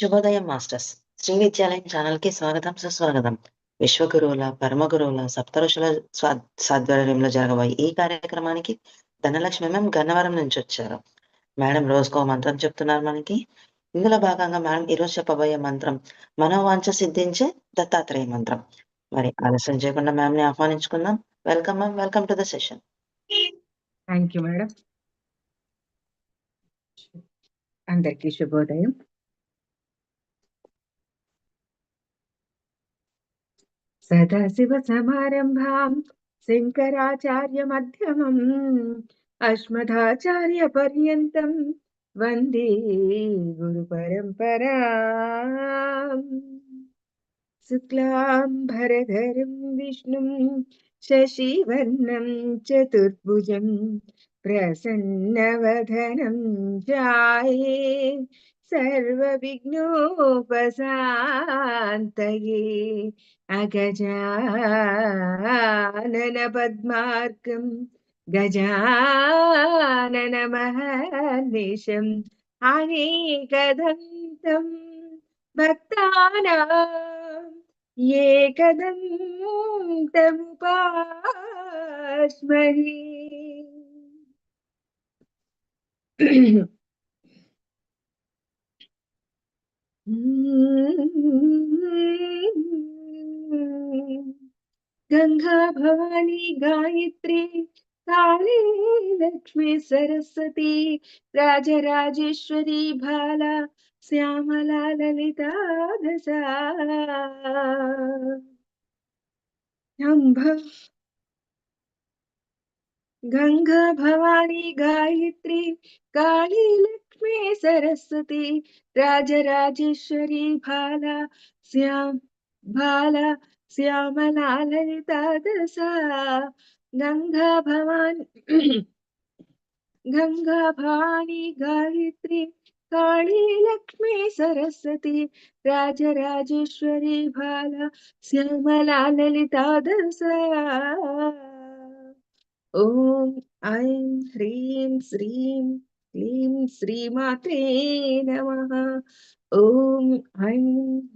శుభోదయం మాస్టర్స్. శ్రీ విద్యాలయం ఛానల్కి స్వాగతం సుస్వాగతం. విశ్వగురువుల పరమగురువుల సప్తరుషుల స్వా- సాధ్వర్యంలో జరగబోయే ఈ కార్యక్రమానికి ధనలక్ష్మి మేము గన్నవరం నుంచి వచ్చారు. మేడం రోజుకో మంత్రం చెప్తున్నారు మనకి. ఇందులో భాగంగా మేడం ఈరోజు చెప్పబోయే మంత్రం మనోవాంఛ సిద్ధించే దత్తాత్రేయ మంత్రం. మరి ఆలస్యం చేయకుండా మ్యామ్ని ఆహ్వానించుకుందాం. Welcome ma'am welcome to the session. Thank you madam. అందరికీ శుభోదయం. सदाशिवसमारम्भाम् शङ्कराचार्यमध्यमम् अस्मदाचार्यपर्यन्तम् वंदे गुरुपरम्परा शुक्लाम्भरधरं विष्णुं शशिवर्णं चतुर्भुजं प्रसन्नवधनं जाये। सर्वविघ्नोपशान्तये अगजाननपद्मार्कं गजाननमहर्निशम् अनेकदन्तं भक्तानां भक्ता गंगा भवानी गायत्री काली लक्ष्मी सरस्वती राजराजेश्वरी भाला श्यामला ललिता दशांभ गंगा भवानी गायत्री काली लक्ष्मी लक्ष्मी सरस्वती राजराजेश्वरी भाला श्याम, भाला श्यामला ललिता दशा गंगा भवानी गंगा भवानी गायत्री, काली लक्ष्मी सरस्वती राजराजेश्वरी भाला श्यामला ललिता दशा ओम ऐं ह्रीं श्रीं క్లీం శ్రీమాత్రే నమ. ఓం ఐం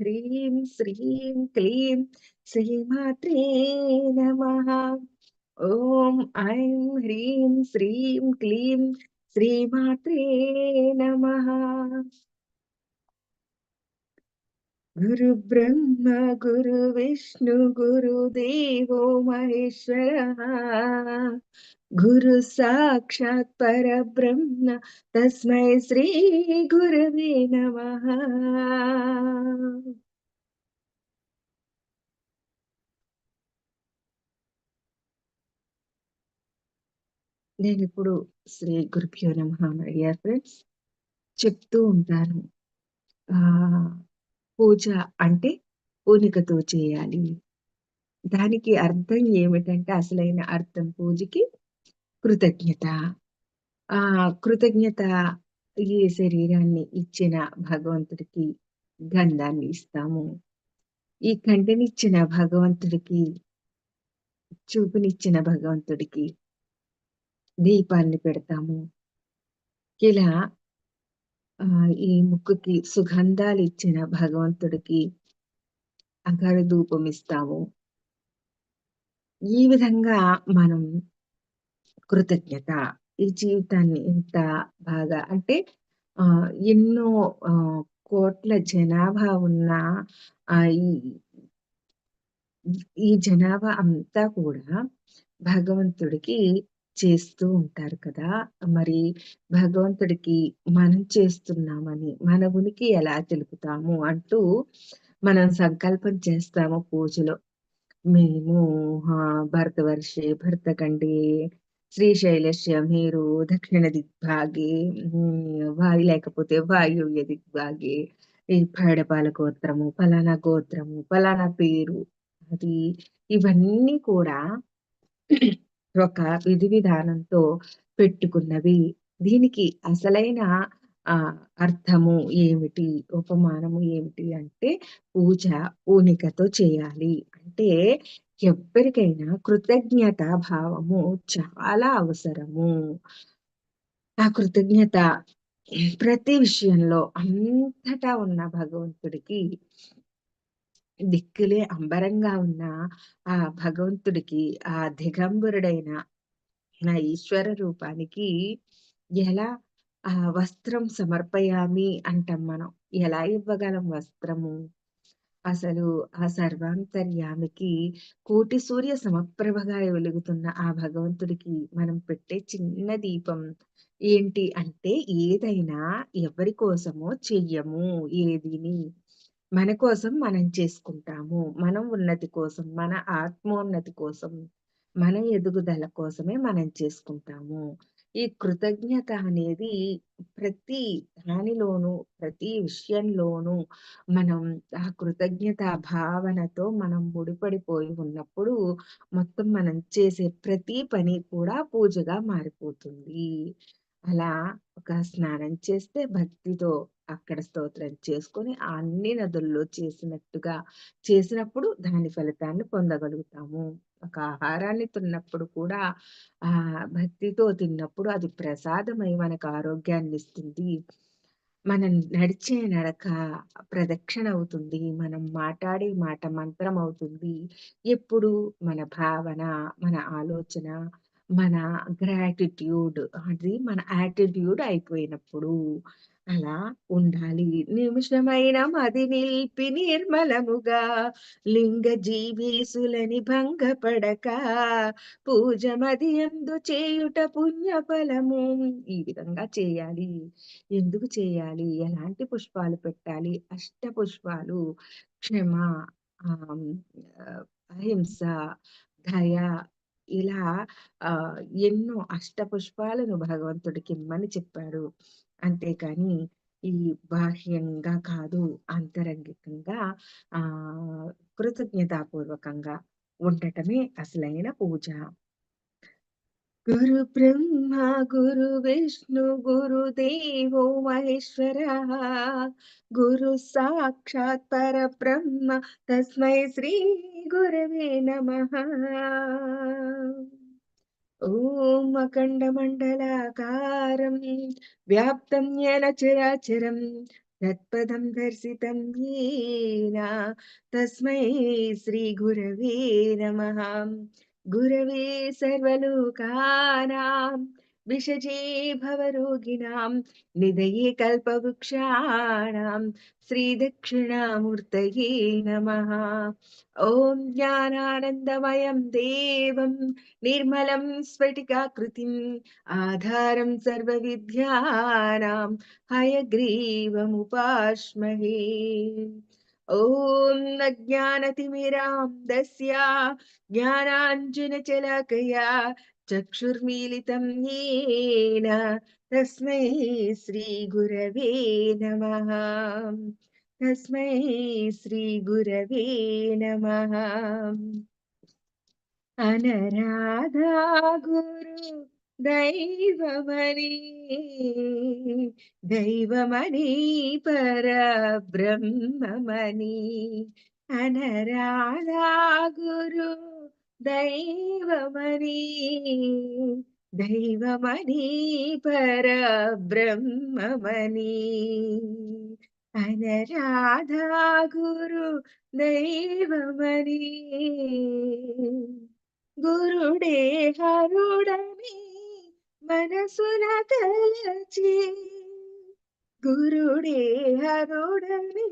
హ్రీం శ్రీం క్లీం శ్రీమాత్రే నమ. ఓం ఐం హ్రీం శ్రీం క్లీం శ్రీమాత్రే నమ. గురు బ్రహ్మ గురు విష్ణు గురు దేవో మహేశ్వర. గురు సాక్షాత్ పరబ్రహ్మ తస్మై శ్రీ గురవే నమ. నేను ఇప్పుడు శ్రీ గురుభ్యో నమః డియర్ ఫ్రెండ్స్ చెప్తూ ఉంటాను. ఆ పూజ అంటే పూనికతో చేయాలి. దానికి అర్థం ఏమిటంటే అసలైన అర్థం పూజకి కృతజ్ఞత. ఆ కృతజ్ఞత ఈ శరీరాన్ని ఇచ్చిన భగవంతుడికి గంధాన్ని ఇస్తాము. ఈ కంటినిచ్చిన భగవంతుడికి చూపునిచ్చిన భగవంతుడికి దీపాన్ని పెడతాము. ఇలా ఈ ముక్కుకి సుగంధాలు ఇచ్చిన భగవంతుడికి అగర ధూపం ఇస్తాము. ఈ విధంగా మనం కృతజ్ఞత ఈ జీవితాన్ని ఎంత బాగా అంటే ఆ ఎన్నో ఆ కోట్ల జనాభా ఉన్న ఆ ఈ ఈ జనాభా అంతా కూడా భగవంతుడికి చేస్తూ ఉంటారు కదా! మరి భగవంతుడికి మనం చేస్తున్నామని మన ఉనికి ఎలా తెలుపుతాము అంటూ మనం సంకల్పం చేస్తాము పూజలో. మేము భరతవర్షే భరతఖండే శ్రీశైలస్య మీరు దక్షిణ దిగ్భాగే వాయు లేకపోతే వాయువ్య దిగ్భాగే ఈ పైడపాల గోత్రము ఫలానా గోత్రము ఫలానా పేరు అది ఇవన్నీ కూడా ఒక విధి విధానంతో పెట్టుకున్నవి. దీనికి అసలైన ఆ అర్థము ఏమిటి? ఉపమానము ఏమిటి అంటే పూజ పూనికతో చేయాలి. అంటే ఎవరికైనా కృతజ్ఞత భావము చాలా అవసరము. ఆ కృతజ్ఞత ప్రతి విషయంలో అంతటా ఉన్న భగవంతుడికి దిక్కులే అంబరంగా ఉన్న ఆ భగవంతుడికి ఆ దిగంబరుడైన నా ఈశ్వర రూపానికి ఎలా ఆ వస్త్రం సమర్పయామి అంటాం మనం. ఎలా ఇవ్వగలం వస్త్రము? అసలు ఆ సర్వాంతర్యామికి కోటి సూర్య సమప్రభగా వెలుగుతున్న ఆ భగవంతుడికి మనం పెట్టే చిన్న దీపం ఏంటి అంటే ఏదైనా ఎవరి కోసమో చెయ్యము ఏదిని మన కోసం మనం చేసుకుంటాము. మనం ఉన్నతి కోసం మన ఆత్మోన్నతి కోసం మన ఎదుగుదల కోసమే మనం చేసుకుంటాము. ఈ కృతజ్ఞత అనేది ప్రతి దానిలోనూ ప్రతి విషయంలోనూ మనం ఆ కృతజ్ఞత భావనతో మనం ముడిపడిపోయి ఉన్నప్పుడు మొత్తం మనం చేసే ప్రతి పని కూడా పూజగా మారిపోతుంది. అలా ఒక స్నానం చేస్తే భక్తితో అక్కడ స్తోత్రం చేసుకొని ఆ అన్ని నదుల్లో చేసినట్టుగా చేసినప్పుడు దాని ఫలితాన్ని పొందగలుగుతాము. ఒక ఆహారాన్ని తిన్నప్పుడు కూడా ఆ భక్తితో తిన్నప్పుడు అది ప్రసాదమై మనకు ఆరోగ్యాన్ని ఇస్తుంది. మనం నడిచే నడక ప్రదక్షిణ అవుతుంది. మనం మాట్లాడే మాట మంత్రం అవుతుంది. ఎప్పుడు మన భావన మన ఆలోచన మన గ్రాటిట్యూడ్ అది మన యాటిట్యూడ్ అయిపోయినప్పుడు అలా ఉండాలి. నిమిషమైన మది నిలిపి నిర్మలముగా లింగ జీవీసులని భంగపడక పూజ మది ఎందు చేయుట పుణ్య ఫలము ఈ విధంగా చేయాలి. ఎందుకు చేయాలి? ఎలాంటి పుష్పాలు పెట్టాలి? అష్ట పుష్పాలు క్షమ అహింస దయ ఇలా ఆ ఎన్నో అష్ట పుష్పాలను భగవంతుడికి ఇమ్మని చెప్పాడు. అంతేకాని ఈ బాహ్యంగా కాదు అంతరంగికంగా ఆ కృతజ్ఞతాపూర్వకంగా ఉండటమే అసలైన పూజ. గురు బ్రహ్మ గురు విష్ణు గురు దేవో మహేశ్వర గురు సాక్షాత్ పరబ్రహ్మ తస్మై శ్రీ గురవే నమ. ఓం అఖండమండలాకారం వ్యాప్తం యన చరాచరం తత్పదం దర్శితం येन తస్మై శ్రీ గురవే నమ. గురవే సర్వలోకానాం విషజే భవరోగిణాం నిదయే కల్పవృక్షాణాం శ్రీదక్షిణామూర్తయే నమః ఓం జ్ఞానానందమయం దేవం నిర్మలం స్ఫటికాకృతిం ఆధారం సర్వవిద్యానాం హయగ్రీవముపాస్మహే ఓం అజ్ఞానతిమిరాం దస్యా జ్ఞానాంజనచలాకయా చక్షుర్మీలితం येन తస్మై శ్రీగురవే నమః తస్మై శ్రీగురవే నమః అనరాధా గురు దైవమని దైవమని పరబ్రహ్మమని అనరాధా గురు దైవమని దైవమని పరబ్రహ్మమని అనరాధా గురు దైవమని గురుడే హరుడని మనసున తలచి గురుడే హరుడని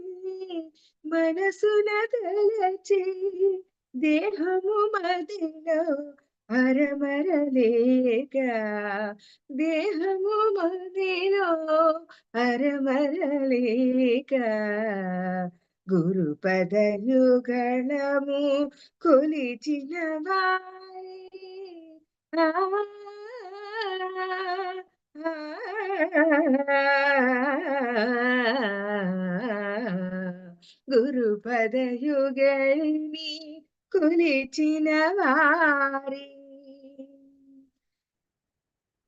మనసున తలచి దేహము మదిలో అరమరలేక దేహము మదిలో అరమరలేక గురు పదయుగళము కొలిచిన వారి ఆ, ఆ, గురు పదయుగళిని కొలిచిన వారి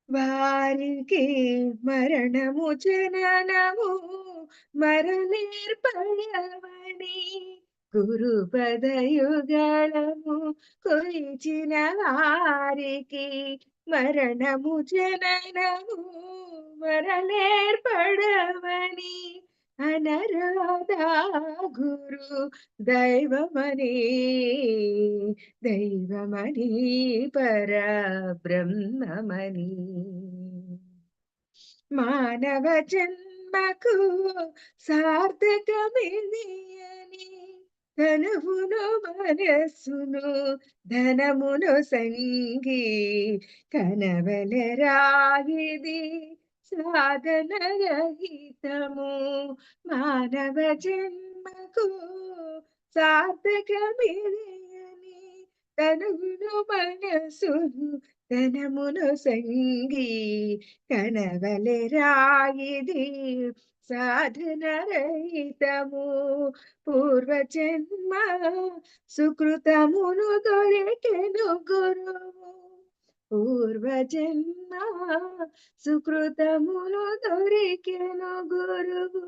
వారికి మరణము జననము మరలేర్పడవని గురు పదయుగళము కొలిచిన వారికి మరణము జననము మరలేర్పడవని అనరాధా గురు దైవమణి దైవమణి పర బ్రహ్మమణి మానవ జన్మకు సార్థకమిదియని ధనమును మనస్సును ధనమును సంగి కనవలరాగిది సాధన రహితము మానవ జన్మకు సార్థకమిదియని ధనమును మనస్సును ధనమును సంగి కనవలెరాయిది సాధన రహితము పూర్వజన్మ సుకృతమును దొరికెను గురువు. పూర్వజన్మ సుకృతమును దొరికెను గురువు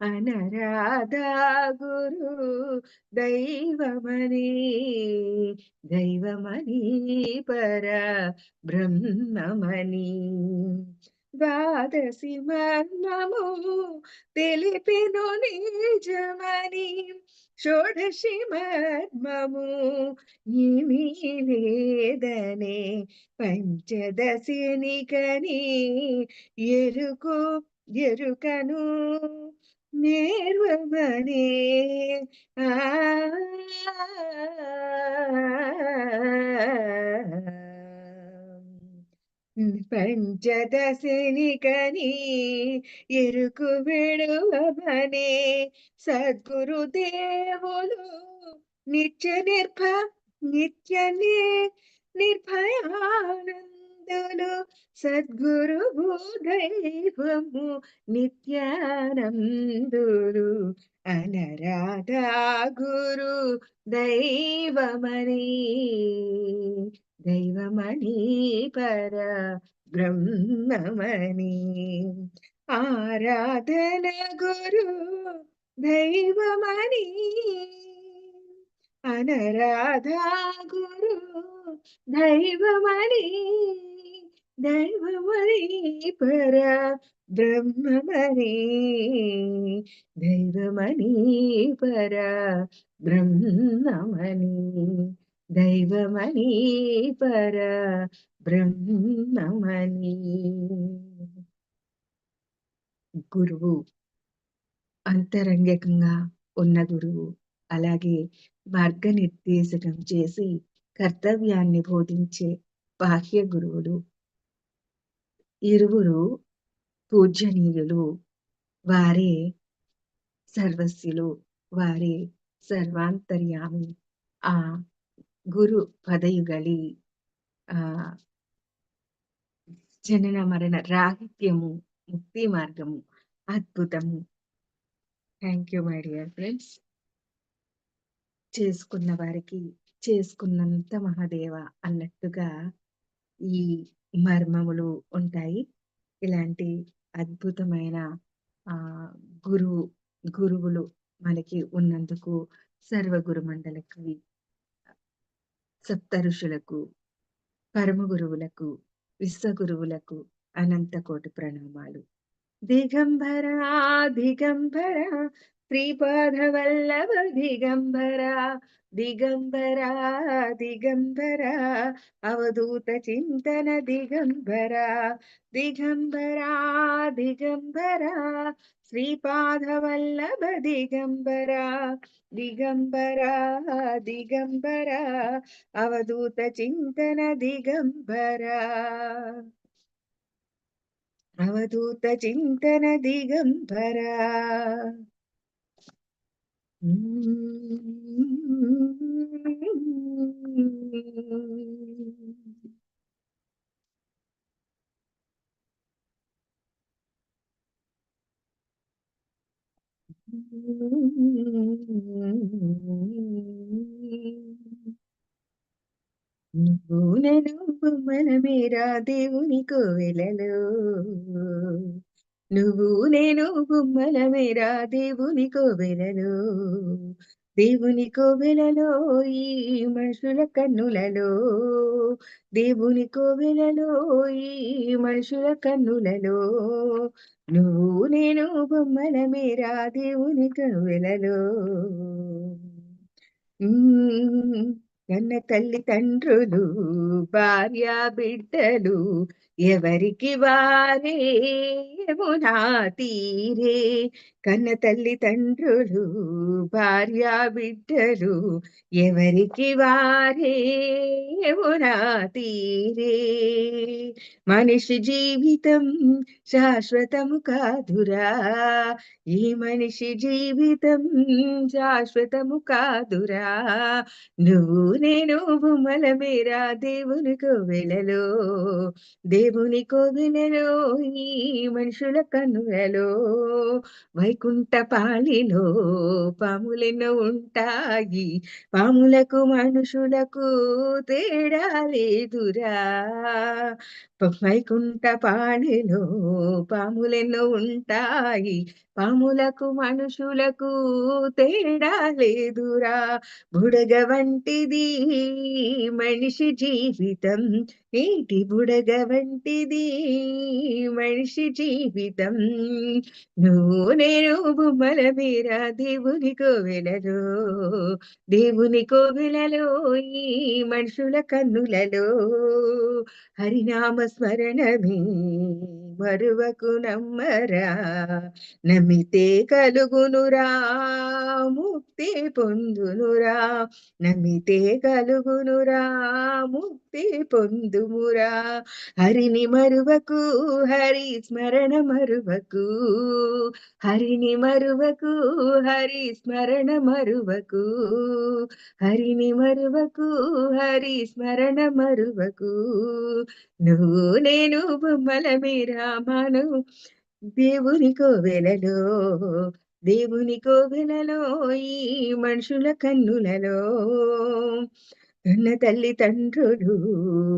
అనరాధా గురు దైవమని దైవమని పర బ్రహ్మమని. ద్వాదశి మర్మము తెలిపెను నిజమని షోడశి మర్మము ఏమీ లేదనే పంచదశినికని ఎరుకు ఎరుకను నేర్వమనే ఆ పంచదశనికని ఎరుకు విడువమనే సద్గురు దేవులు నిత్య నిర్భ నిత్యనే నిర్భయానందులు. సద్గురు దైవము నిత్యానందులు. అనరాధా గురు దైవమని దైవమణి పర బ్రహ్మమణి ఆరాధన గురు దైవమణి అనరాధా గురు దైవమణి దైవమణి పర బ్రహ్మమణి దైవమణి పర బ్రహ్మమణి దైవమణి పర బ్రహ్మమని. గురువు అంతరంగికంగా ఉన్న గురువు అలాగే మార్గనిర్దేశకం చేసి కర్తవ్యాన్ని బోధించే బాహ్య గురువులు. ఇరువురు పూజనీయులు వారే సర్వస్సులు వారే సర్వాంతర్యామి. ఆ గురు పదయుగలి ఆ జనన మరణ రాహిత్యము ముక్తి మార్గము అద్భుతము. Thank you my dear friends చేసుకున్న వారికి చేసుకున్నంత మహాదేవ అన్నట్టుగా ఈ మర్మములు ఉంటాయి. ఇలాంటి అద్భుతమైన ఆ గురువు గురువులు మనకి ఉన్నందుకు సర్వగురు మండలకి సప్త ఋషులకు పరమ గురువులకు విశ్వగురువులకు అనంతకోటి ప్రణామాలు. దిగంబర దిగంబర శ్రీపాదవల్లభ దిగంబర దిగంబర దిగంబర అవధూత చింతన దిగంబర దిగంబర దిగంబర శ్రీపాదవల్లభ దిగంబర దిగంబర దిగంబర అవధూత చింతన దిగంబర అవధూత చింతన దిగంబర నువ్వు నేను బొమ్మల మీరా దేవుని కోవెలలో నువ్వు నేను బొమ్మల మీరా దేవుని కోవెలలో. దేవుని కోవెలలో ఈ మనుషుల కన్నులలో. దేవుని కోవెలలో ఈ మనుషుల కన్నులలో. నువ్వు నేను బొమ్మల మేరా దేవుని కోవెలలో. ఉమ్, కన్న తల్లి తండ్రులు భార్య బిడ్డలు ఎవరికి వారే? యమునా తీరే. కన్న తల్లి తండ్రులు భార్య బిడ్డలు ఎవరికి వారే? యమునా తీరే. మనిషి జీవితం శాశ్వతము కాదురా. ఈ మనిషి జీవితం శాశ్వతము కాదురా. నువ్వు నేను బొమ్మల మేరా వెళ్ళలో దేవు దేవుని కోవిలలో ఈ మనుషుల కన్నులలో వైకుంఠ పాలిలో పాములెన్నో ఉంటాయి. పాములకు మనుషులకు తేడా లేదురా. వైకుంఠ పాలిలో పాములెన్నో ఉంటాయి. పాములకు మనుషులకు తేడా లేదురా. బుడగ వంటిది మనిషి జీవితం. నీటి బుడగ వంటిది మనిషి జీవితం. నువ్వు నేను బొమ్మల మీర దేవుని కోవెలలో దేవుని కోవెలలో ఈ మనుషుల కన్నులలో. హరినామ స్మరణమే. మరువకు నమ్మరా నమ్మితే కలుగునురా ముక్తి పొందునురా నమితే కలుగునురా ముక్తి పొందుమురా. హరిని మరువకు హరి స్మరణ మరువకు హరిని మరువకు హరి స్మరణ మరువకు హరిని మరువకు హరి స్మరణ మరువకు. నువ్వు నేను బొమ్మల మీరా మాను దేవుని కోవెలలో దేవుని కోవెలలో ఈ మనుషుల కన్నులలో. కన్న తల్లి తండ్రులు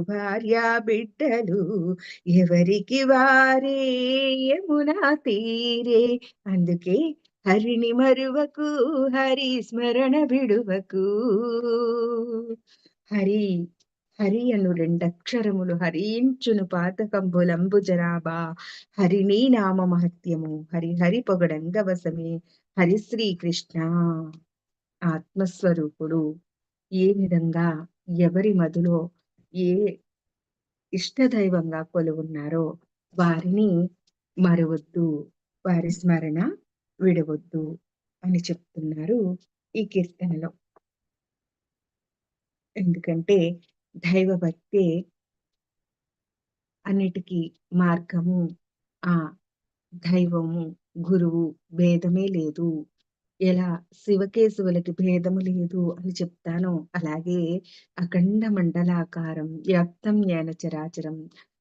భార్య బిడ్డలు ఎవరికి వారే? యమునా తీరే. అందుకే హరిని మరువకు హరి స్మరణ విడువకు. హరి హరి అను రెండక్షరములు హరించును పాతకంబులంబు జనాభా. హరిని నామ మహత్యము హరి హరి పొగడంగవసమే హరి శ్రీకృష్ణ ఆత్మస్వరూపుడు. ఏ విధంగా ఎవరి మదులో ఏ ఇష్టదైవంగా కొలువున్నారో వారిని మరవద్దు వారి స్మరణ విడవద్దు అని చెప్తున్నారు ఈ కీర్తనలో. ఎందుకంటే దైవ భక్తే అన్నిటికీ మార్గము. ఆ దైవము గురువు భేదమే లేదు. ఎలా శివకేశవులకి భేదము లేదు అని చెప్తానో అలాగే అఖండ మండలాకారం వ్యాప్తం జ్ఞాన చరాచరం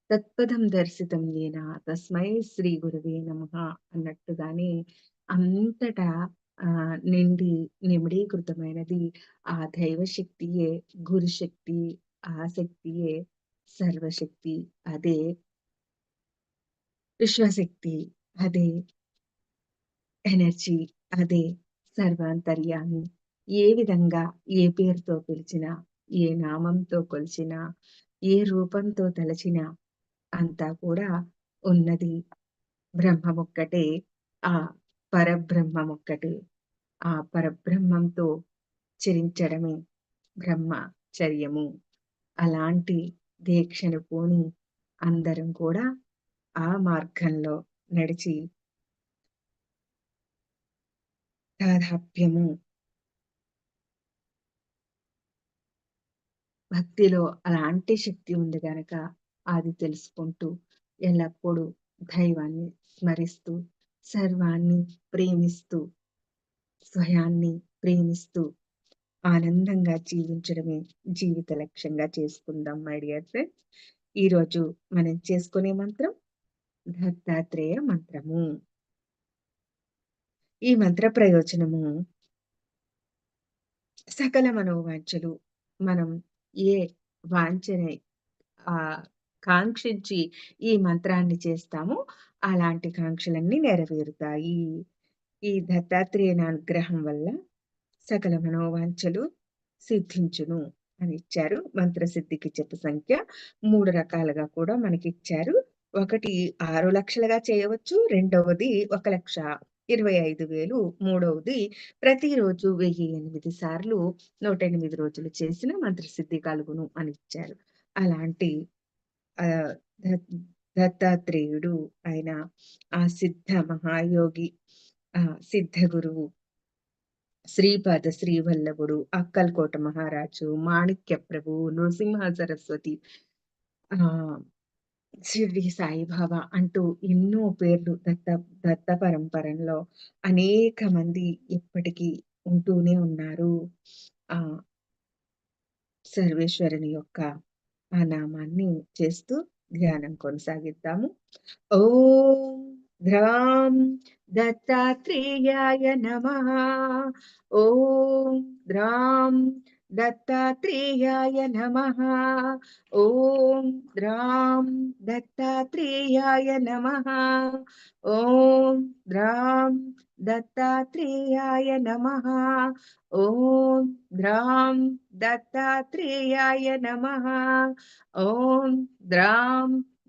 తత్పదం దర్శితం ఏన తస్మై శ్రీ గురువే నమ అన్నట్టుగానే అంతటా ఆ నిండి నిమిడీకృతమైనది ఆ దైవ శక్తియే ఆసక్తియే ఆ శక్తియే సర్వశక్తి అదే విశ్వశక్తి అదే ఎనర్జీ అదే సర్వాంతర్యామి ఏ విధంగా ఏ పేరుతో పిలిచినా ఏ నామంతో కొలిచినా ఏ రూపంతో తలచినా అంతా కూడా ఉన్నది. బ్రహ్మమొక్కటే ఆ పరబ్రహ్మమొక్కటే. ఆ పరబ్రహ్మంతో చరించడమే బ్రహ్మచర్యము. అలాంటి దీక్షను పోని అందరం కూడా ఆ మార్గంలో నడిచి తాదాప్యము భక్తిలో అలాంటి శక్తి ఉంది గనక అది తెలుసుకుంటూ ఎల్లప్పుడూ దైవాన్ని స్మరిస్తూ సర్వాన్ని ప్రేమిస్తూ స్వయాన్ని ప్రేమిస్తూ ఆనందంగా జీవించడమే జీవిత లక్ష్యంగా చేసుకుందాం మై డియర్ ఫ్రెండ్ ఈరోజు మనం చేసుకునే మంత్రం దత్తాత్రేయ మంత్రము. ఈ మంత్ర ప్రయోజనము సకల మనోవాంఛలు మనం ఏ వాంఛని ఆ కాంక్షించి ఈ మంత్రాన్ని చేస్తామో అలాంటి కాంక్షలన్నీ నెరవేరుతాయి. ఈ దత్తాత్రేయ అనుగ్రహం వల్ల సకల మనోవాంఛలు సిద్ధించును అని ఇచ్చారు. మంత్ర సిద్ధికి చెప్పు సంఖ్య మూడు రకాలుగా కూడా మనకి ఇచ్చారు ఒకటి ఆరు లక్షలుగా చేయవచ్చు. రెండవది ఒక లక్ష ఇరవై ఐదు వేలు. మూడవది ప్రతిరోజు వెయ్యి ఎనిమిది సార్లు నూట ఎనిమిది రోజులు చేసిన మంత్రసిద్ధి కలుగును అని ఇచ్చారు. అలాంటి ఆ దత్తాత్రేయుడు ఆయన ఆ సిద్ధ మహాయోగి ఆ సిద్ధ గురువు శ్రీపాద శ్రీవల్లభుడు అక్కల్కోట మహారాజు మాణిక్య ప్రభు నృసింహ సరస్వతి ఆ షిర్డి సాయిబాబా అంటూ ఎన్నో పేర్లు దత్త దత్త పరంపరలో అనేక మంది ఇప్పటికీ ఉంటూనే ఉన్నారు. ఆ సర్వేశ్వరుని యొక్క ఆ నామాన్ని చేస్తూ ధ్యానం కొనసాగిద్దాము. ఓం ध्रां दत्तात्रेयाय नमः। ॐ ध्रां दत्तात्रेयाय नमः। ॐ द्रां दत्तात्रेयाय नमः। ॐ द्रां दत्तात्रेयाय नमः। ॐ द्रां दत्तात्रेयाय नमः। ॐ द्रां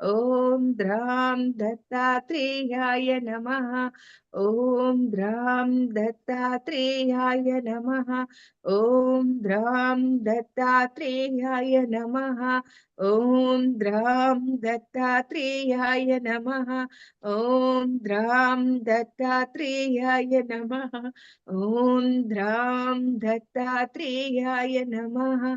ओम द्राम दत्तात्रेयाय नमः। ओम द्राम दत्तात्रेयाय नमः। ओम द्राम दत्तात्रेयाय नमः। ओम द्राम दत्तात्रेयाय नमः। ओम द्राम दत्तात्रेयाय नमः। ओम द्राम दत्तात्रेयाय नमः।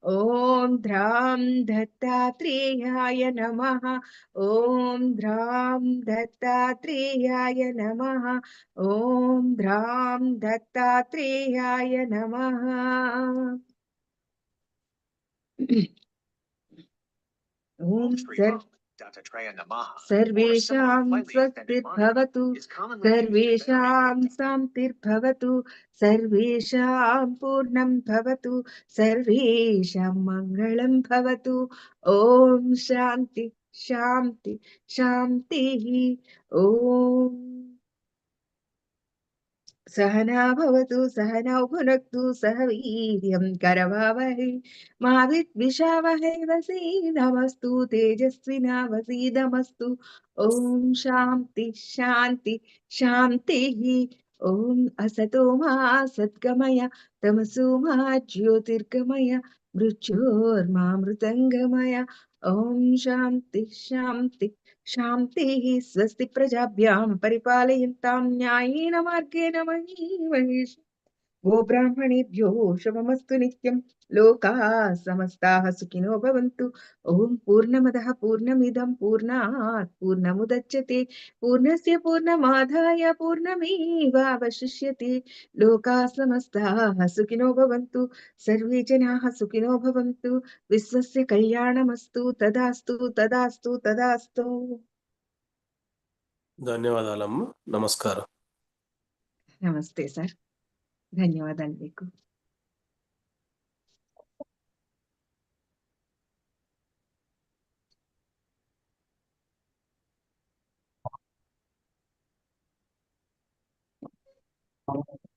ॐ ध्रां दत्तात्रेयाय नमः। ॐ ध्रां दत्तात्रेयाय नमः। ॐ ध्रां दत्तात्रेयाय नमः। ॐ सर् सर्वेषां स्वस्तिर्भवतु सर्वेषां शान्तिर्भवतु सर्वेषां पूर्णं भवतु सर्वेषां मङ्गलं भवतु। ॐ शान्ति शान्ति शान्तिः। ॐ सहना भवतु, सहनौ भुनक्तु, सह वीर्यं करवावहै। मा विद्विषावहै वसीदमस्तु तेजस्विनावसीदमस्तु ॐ शान्ति शान्ति, शान्तिः। ॐ असतो मा सद्गमय तमसो मा ज्योतिर्गमय मृत्योर्मामृतङ्गमय। ॐ शान्ति शान्ति। శాంతి స్వస్తి ప్రజాభ్యాం పరిపాలయంతాం న్యాయేన మార్గేణ మహీ మహేష్ గోబ్రాహ్మణేభ్యో శుభమస్తు నిత్యం. लोकाः समस्ताः सुखिनो भवन्तु ॐ पूर्णमदः पूर्णमिदं पूर्णात् पूर्णमुदच्यते पूर्णस्य पूर्णमादाय पूर्णमेवावशिष्यते लोकाः समस्ताः सुखिनो भवन्तु सर्वे जनाः सुखिनो भवन्तु विश्वस्य कल्याणमस्तु तदास्तु तदास्तु तदास्तु ధన్యవాదాలమ్మ నమస్కారం నమస్తే సార్ ధన్యవాదాలు మీకు 好